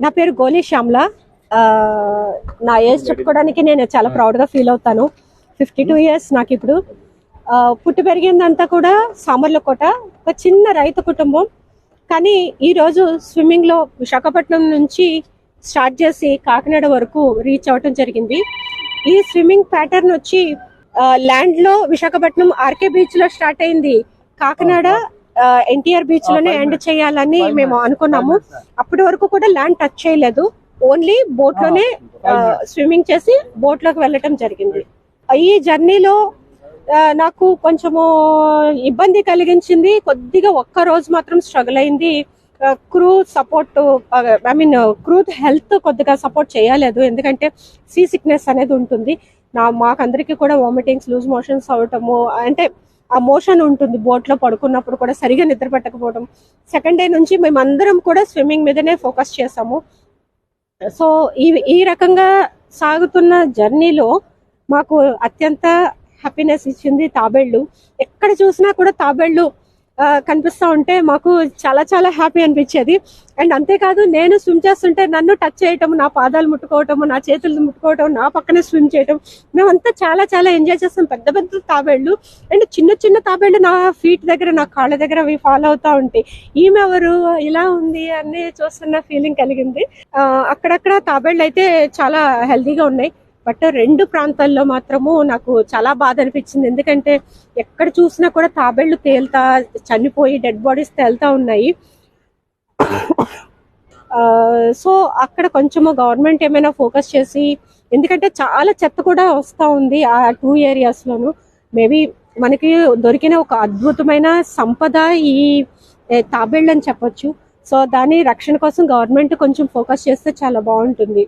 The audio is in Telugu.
నా పేరు గోలీ శ్యామ్ల. నా ఏజ్ చెప్పుకోవడానికి నేను చాలా ప్రౌడ్గా ఫీల్ అవుతాను. ఫిఫ్టీ టూ ఇయర్స్ నాకు ఇప్పుడు. పుట్టి పెరిగిందంతా కూడా సామర్లకోట. ఒక చిన్న రైతు కుటుంబం. కానీ ఈరోజు స్విమ్మింగ్లో విశాఖపట్నం నుంచి స్టార్ట్ చేసి కాకినాడ వరకు రీచ్ అవ్వటం జరిగింది. ఈ స్విమ్మింగ్ ప్యాటర్న్ వచ్చి ఆ, ల్యాండ్లో విశాఖపట్నం ఆర్కే బీచ్లో స్టార్ట్ అయింది. కాకినాడ ఎన్టీఆర్ బీచ్లోనే ఎండ్ చేయాలని మేము అనుకున్నాము. అప్పటి వరకు కూడా ల్యాండ్ టచ్ చేయలేదు. ఓన్లీ బోట్లోనే స్విమ్మింగ్ చేసి బోట్లోకి వెళ్ళటం జరిగింది. ఈ జర్నీలో నాకు కొంచెము ఇబ్బంది కలిగించింది. కొద్దిగా ఒక్క రోజు మాత్రం స్ట్రగుల్ అయింది. Crew support I mean crew health కొద్దిగా సపోర్ట్ చేయలేదు. ఎందుకంటే సీ సిక్నెస్ అనేది ఉంటుంది. నా మాకందరికీ కూడా వామిటింగ్స్ లూజ్ మోషన్స్ అవటము అంటే ఆ మోషన్ ఉంటుంది బోట్లో పడుకున్నప్పుడు కూడా సరిగా నిద్ర పెట్టకపోవడం. సెకండ్ డే నుంచి మేమందరం కూడా స్విమ్మింగ్ మీదనే ఫోకస్ చేసాము సో ఈ ఈ రకంగా సాగుతున్న జర్నీలో మాకు అత్యంత హ్యాపీనెస్ ఇచ్చింది తాబేళ్ళు ఎక్కడ చూసినా కూడా తాబేళ్ళు కనిపిస్తా ఉంటే మాకు చాలా చాలా హ్యాపీ అనిపించేది. అండ్ అంతేకాదు నేను స్విమ్ చేస్తుంటే నన్ను టచ్ చేయటం నా పాదాలు ముట్టుకోవటము నా చేతులు ముట్టుకోవటం నా పక్కనే స్విమ్ చేయటం మేమంతా చాలా చాలా ఎంజాయ్ చేస్తాం. పెద్ద పెద్ద తాబేళ్ళు అండ్ చిన్న చిన్న తాబేళ్ళు నా ఫీట్ దగ్గర నా కాళ్ళ దగ్గర అవి ఫాలో అవుతా ఉంటాయి. ఈమె ఎవరు? ఇలా ఉంది అని చూస్తున్న ఫీలింగ్ కలిగింది. అక్కడక్కడ తాబేళ్ళు అయితే చాలా హెల్తీగా ఉన్నాయి. బట్ రెండు ప్రాంతాల్లో మాత్రము నాకు చాలా బాధ అనిపించింది. ఎందుకంటే ఎక్కడ చూసినా కూడా తాబేళ్ళు తేలుతా చనిపోయి డెడ్ బాడీస్ తేలుతా ఉన్నాయి. సో అక్కడ కొంచెము గవర్నమెంట్ ఏమైనా ఫోకస్ చేసి ఎందుకంటే చాలా చెత్త కూడా వస్తూ ఉంది ఆ టూ ఏరియాస్లోను మేబీ మనకి దొరికిన ఒక అద్భుతమైన సంపద ఈ తాబేళ్ళు అని చెప్పొచ్చు. సో దాని రక్షణ కోసం గవర్నమెంట్ కొంచెం ఫోకస్ చేస్తే చాలా బాగుంటుంది.